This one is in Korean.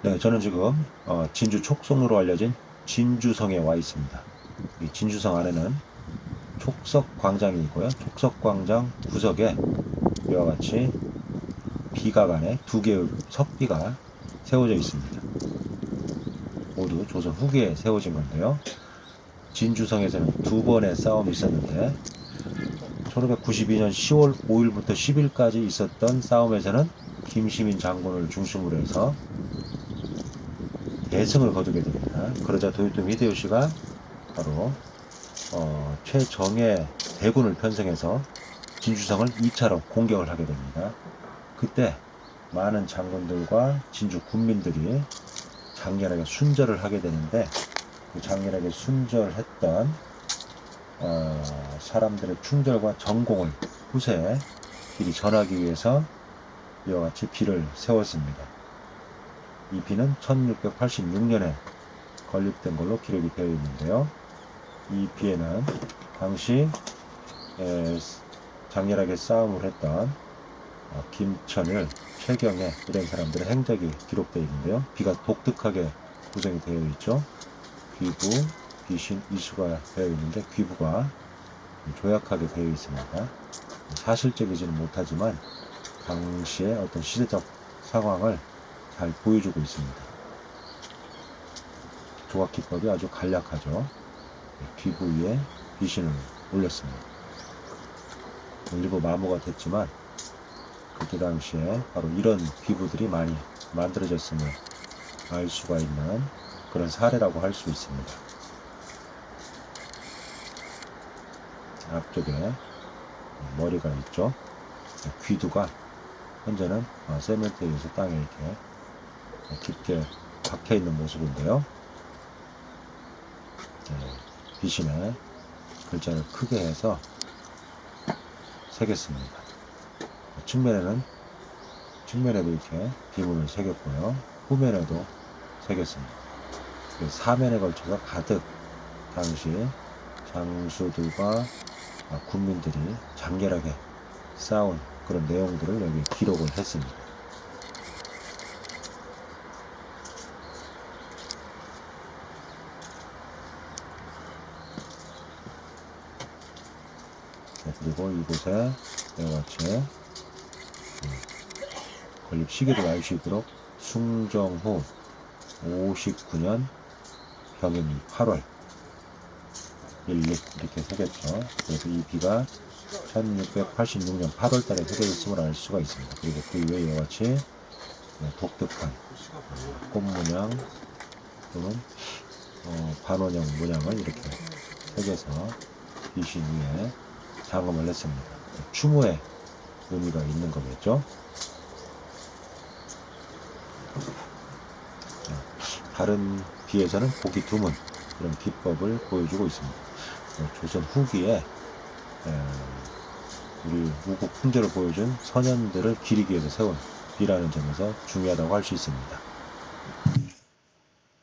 네, 저는 지금 어, 진주 촉성으로 알려진 진주성에 와 있습니다. 이 진주성 안에는 촉석 광장이 있고요. 촉석 광장 구석에 이와 같이 비가간에 두 개의 석비가 세워져 있습니다. 모두 조선 후기에 세워진 건데요. 진주성에서는 두 번의 싸움이 있었는데 1592년 10월 5일부터 10일까지 있었던 싸움에서는 김시민 장군을 중심으로 해서 대승을 거두게 됩니다. 그러자 도요토미 히데요시가 바로 어, 최정예 대군을 편성해서 진주성을 2차로 공격을 하게 됩니다. 그때 많은 장군들과 진주 군민들이 장렬하게 순절을 하게 되는데 그 장렬하게 순절했던 어, 사람들의 충절과 전공을 후세에 길이 전하기 위해서 이와 같이 비를 세웠습니다. 이 비는 1686년에 건립된 걸로 기록이 되어 있는데요. 이 비에는 당시 에, 장렬하게 싸움을 했던 어, 김천일, 최경애 이런 사람들의 행적이 기록되어 있는데요. 비가 독특하게 구성이 되어 있죠. 귀부, 귀신, 이수가 되어 있는데 귀부가 조약하게 되어 있습니다. 사실적이지는 못하지만 당시의 어떤 시대적 상황을 잘 보여주고 있습니다. 조각 기법이 아주 간략하죠. 귀 부 위에 귀신을 올렸습니다. 일부 마모가 됐지만 그때 당시에 바로 이런 귀부들이 많이 만들어졌음을 알 수가 있는 그런 사례라고 할 수 있습니다. 앞쪽에 머리가 있죠. 귀두가 현재는 어, 세멘트에 의해서 땅에 이렇게 깊게 박혀 있는 모습인데요. 네, 비신의 글자를 크게 해서 새겼습니다. 측면에는 측면에도 이렇게 비문을 새겼고요. 후면에도 새겼습니다. 그 사면에 걸쳐서 가득 당시 장수들과 아, 군민들이 장렬하게 싸운 그런 내용들을 여기 기록을 했습니다. 그리고 이곳에 이와 같이 음, 건립 시기를 알 수 있도록 숭정후 59년 병인 8월 16 이렇게 새겼죠. 그래서 이 비가 1686년 8월 달에 새겨 있음을 알 수가 있습니다. 그리고 그 위에 이와 같이 네, 독특한 어, 꽃 문양 또는 어, 반원형 문양을 이렇게 새겨서 비신 위에 장엄을 했습니다. 추모의 의미가 있는 거겠죠. 네, 다른 비에서는 보기 드문 이런 기법을 보여주고 있습니다. 어, 조선 후기에 에, 우리 우국 풍조를 보여준 선현들을 기리기 위해서 세운 비라는 점에서 중요하다고 할 수 있습니다.